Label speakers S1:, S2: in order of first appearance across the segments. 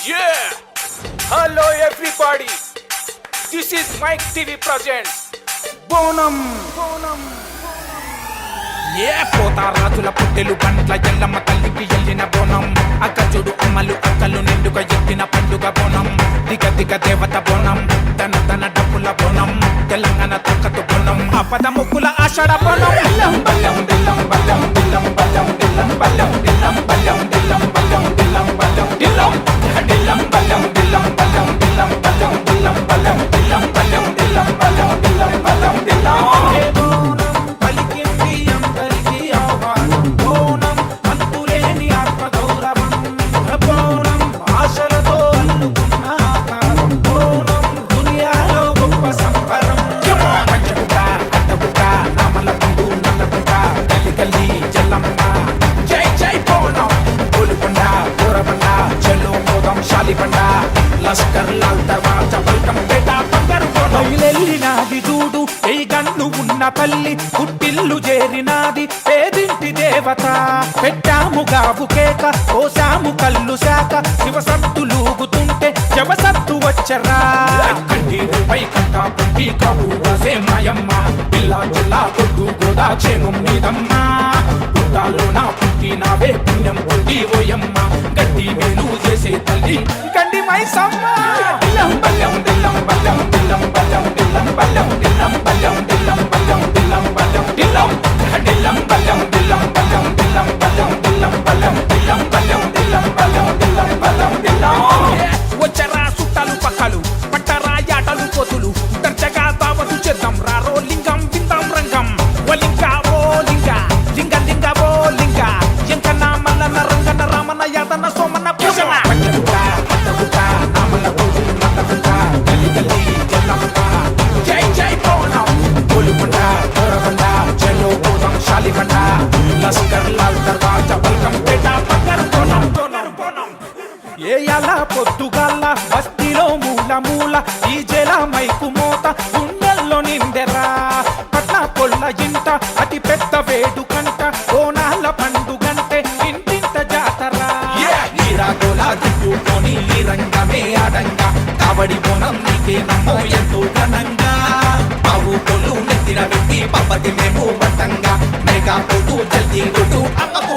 S1: Yeah! Hello everybody! This is Mike TV presents Bonam! Bonam! ఏ పోతా రాజుల పుట్టెలు పండ్ల ఎల్లమ్మ తల్లికి ఎల్లిన బోనం అక్క చూడు అమ్మలు అక్కలు నిండుగా ఎత్తిన పండుగ బోనం దిగ దిగ దేవత బోనం తన తన డబ్బుల బోనం తెలంగాణ తొక్కతు బోనం అపద ముక్కుల ఆషాఢ బోనం బల్లం బల్లం దిల్లం బల్లం దిల్లం బల్లం దిల్లం బల్లం తల్లి పుట్టిల్లు చేరినాది. పేదింటి దేవత? పెట్టాము గావు కేక కోసాము కల్లు శాఖ శవసత్తు వచ్చరా. పుట్టి కవుసే మాయమ్మ పిల్ల జిల్లా కొట్టు గోదా క్షేమం పుణ్యం పుట్టి ఓయమ్మ. గట్టి వేలు చేసే తల్లి. గండి మైసమ్మ. దిల్లం ఏయాల పొద్దుగాల బస్తీలో మూల మూల ఈ జల మైకు మోత గుండెల్లో నిండెరా. పట్ల పొల్ల ఇంట అతి పెద్ద వేడుకంట కోనాల పండుగంటే ఇంటింత జాతరా. నీరాగోల దిక్కుకొని ఈ రంగమే ఆడంగా కబడి బోనం నీకే నమ్మో ఎంతో ఘనంగా. పావు కొలు నెత్తిన పెట్టి పప్పతి మేము పట్టంగా మేఘా కొట్టు జల్దీ కొట్టు అమ్మకు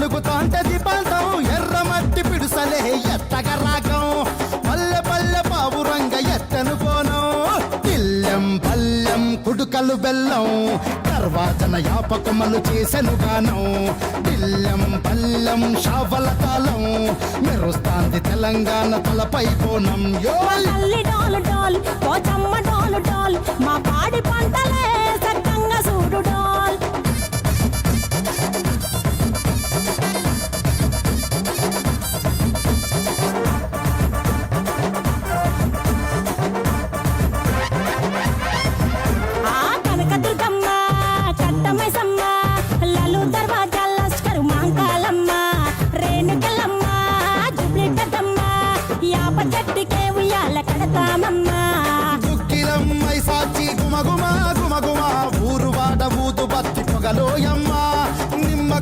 S2: తిప్పుతాంటే దీపాంతం ఎర్రమట్టి పిడుసలే ఎత్తగ రాగం. పల్లె పల్లె పావురంగ ఎత్తను పోనం ఇల్లెం పల్లెం కుడుకలు బెల్లం తర్వాతన యాపకమలు చేసెను గానం. ఇల్లెం పల్లెం షావల తాళం మెరుస్తాంది తెలంగాణ తలపై కోణం. యో
S3: మా తల్లి డోలు మా పాడి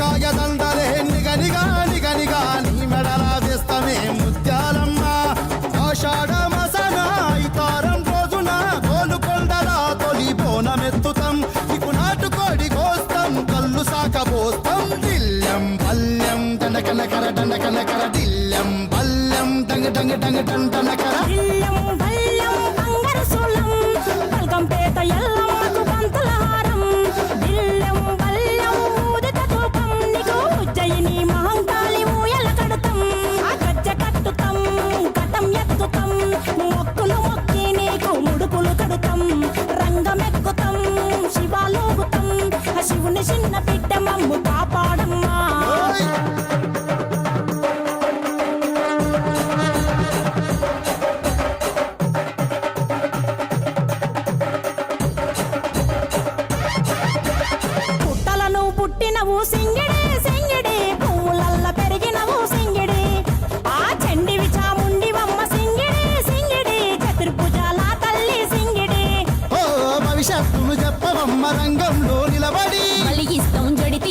S2: నిమ్మకాయ దండలే నిగనిగా నిగనిగా నీ మెడల వేస్తమే ముత్యాలమ్మ. ఆషాఢ మసన ఇతారం రోజున గోలుకొండల తొలి బోనమెత్తుతాం. ఇకు నాటుకోడి కోస్తాం కళ్ళు సాకబోస్తాం దిల్లం పల్లెం దండకనకర దండకనకర దిల్లం పల్లెం డంగ డంగ డంగ డండనకర
S3: దిల్లం చిన్న బిడ్డ
S4: మమ్ముతా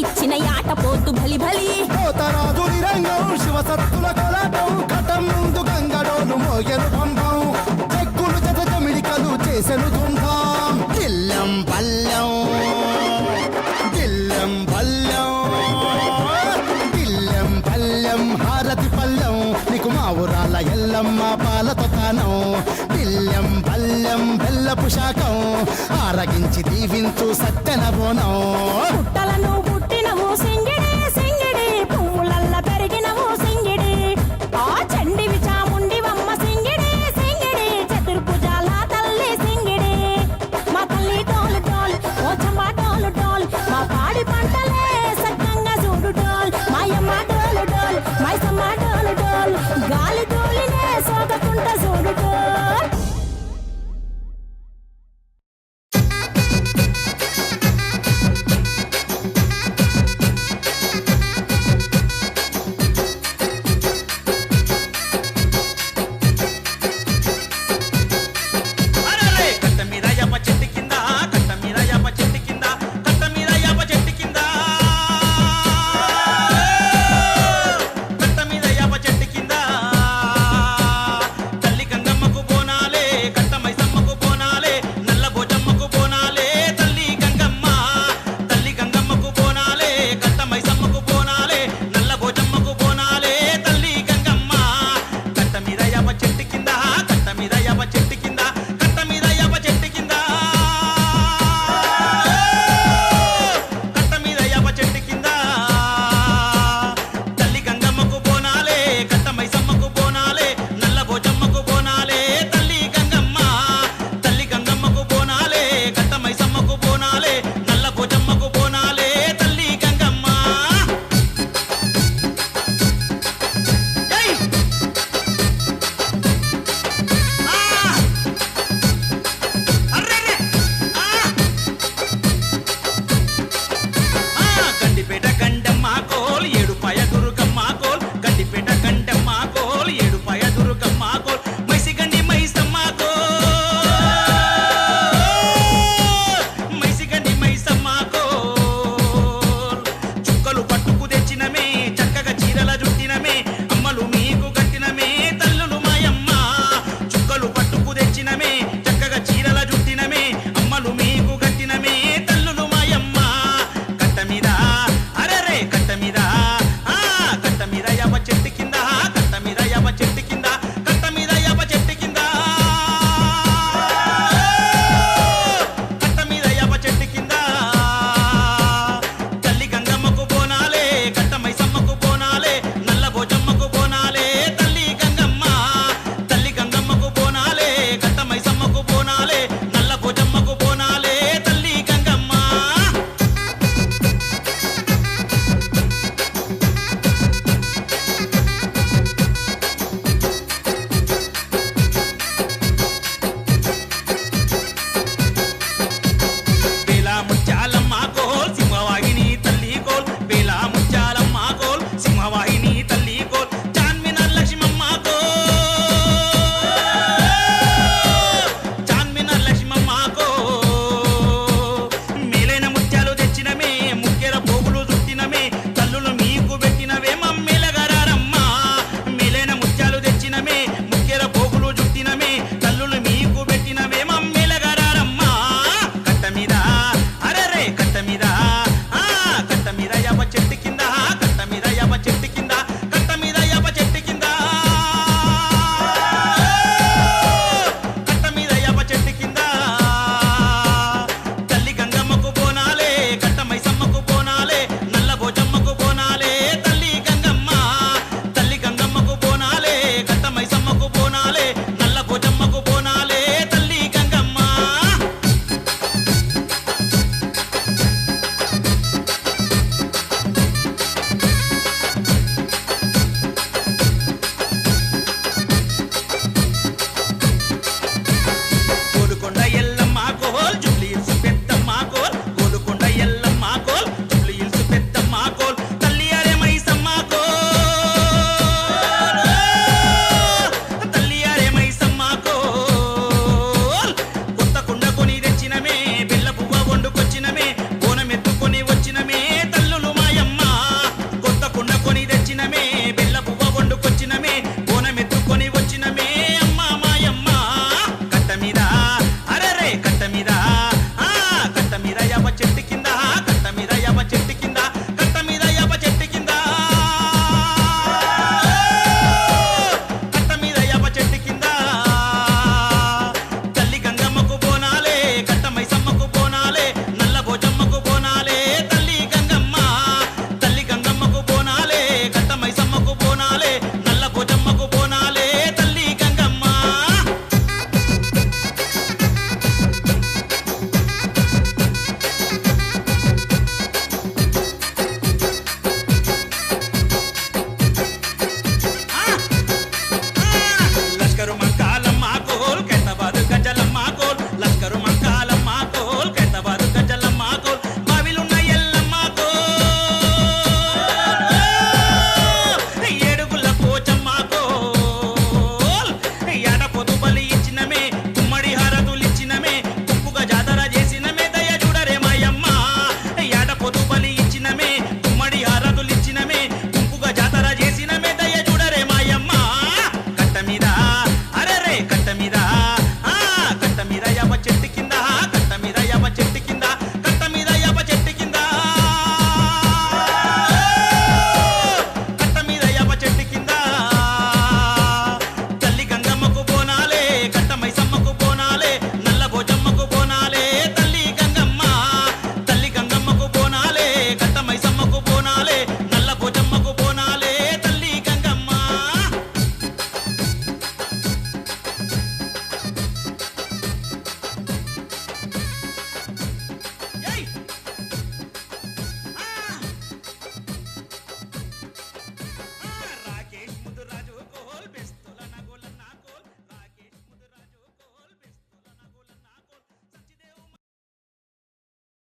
S4: జడితిచ్చిన యాట పోతు బలి బలి
S2: పోతరాజుని రంగం శివసత్తుల కొలాటం కటం ముందు గంగడోలు మోగెను పంపం. చెక్కులు జత జమిడికలు చేసెను తుంటాం దిల్లం పల్లెం దిల్లం పల్లెం దిల్లం పల్లెం హారతి పల్లెం నీకు మా ఊరాల ఎల్లమ్మ పాలతో తానం. దిల్లం పల్లెం బెల్లపు శాఖం ఆరగించి దీవించు సత్తెన బోనం.
S3: పుట్ట